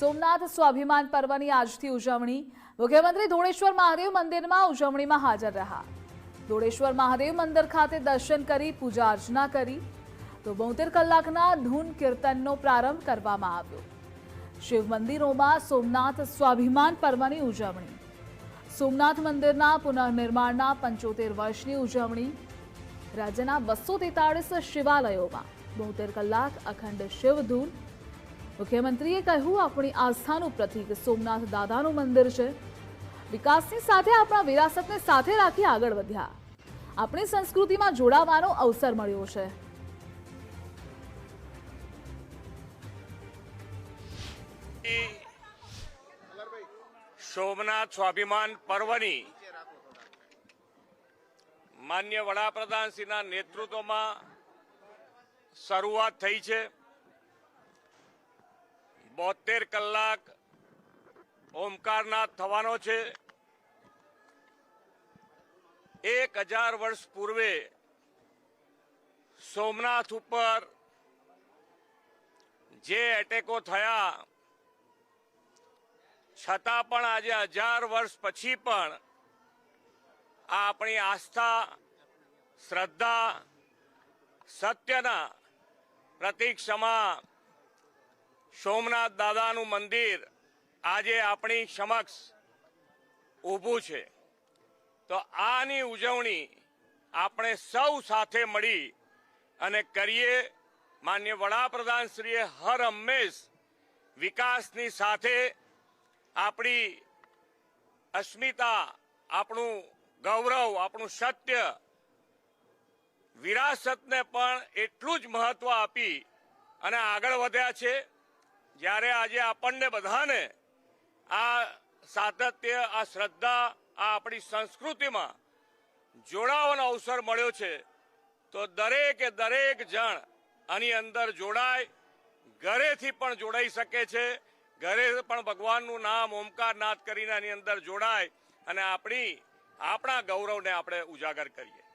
સોમનાથ સ્વાભિમાન પર્વની આજથી ઉજવણી. મુખ્યમંત્રી ધોળેશ્વર મહાદેવ મંદિરમાં ઉજવણીમાં હાજર રહ્યા. ધોળેશ્વર મહાદેવ મંદિર ખાતે દર્શન કરી, પૂજા અર્ચના કરી. તો બોતેર કલાકના ધૂન કીર્તનનો પ્રારંભ કરવામાં આવ્યો. શિવ મંદિરોમાં સોમનાથ સ્વાભિમાન પર્વની ઉજવણી. સોમનાથ મંદિરના પુનઃનિર્માણના પંચોતેર વર્ષની ઉજવણી. રાજ્યના બસો તેતાળીસ શિવાલયોમાં બોતેર કલાક અખંડ શિવધૂન મુખ્યમંત્રીએ કહ્યું, આપણી આસ્થાનું પ્રતીક સોમનાથ દાદાનું મંદિર છે. વિકાસની સાથે આપણા વિરાસતને સાથે રાખી આગળ વધ્યા. આપણી સંસ્કૃતિમાં જોડાવાનો અવસર મળ્યો છે. સોમનાથ સ્વાભિમાન પર્વની માન્ય વડાપ્રધાનશ્રીના નેતૃત્વમાં શરૂઆત થઈ છે. બોતેર કલાક ઓમકારનાથ થવાનો છે. એક હજાર વર્ષ પૂર્વે સોમનાથ ઉપર જે એટેકો થયા, છતાં પણ આજે હજાર વર્ષ પછી પણ આ આપણી આસ્થા, શ્રદ્ધા, સત્યના પ્રતીક સમા સોમનાથ દાદાનું મંદિર આજે આપણી સમક્ષ ઊભું છે. તો આની ઉજવણી આપણે સૌ સાથે મળી અને કરીએ. માન્ય વડાપ્રધાનશ્રીએ હર હંમેશ વિકાસની સાથે આપણી અસ્મિતા, આપણું ગૌરવ, આપણું સત્ય, વિરાસતને પણ એટલું જ મહત્વ આપી અને આગળ વધ્યા છે. જ્યારે આજે આપણને બધાને આ સાતત્ય, આ શ્રદ્ધા, આ આપણી સંસ્કૃતિમાં જોડાવાનો અવસર મળ્યો છે, તો દરેકે દરેક જણ આની અંદર જોડાય, ઘરેથી પણ જોડાઈ શકે છે, ઘરે પણ ભગવાનનું નામ, ઓમકાર, નાદ કરીને આની અંદર જોડાય અને આપણી, આપણા ગૌરવને આપણે ઉજાગર કરીએ.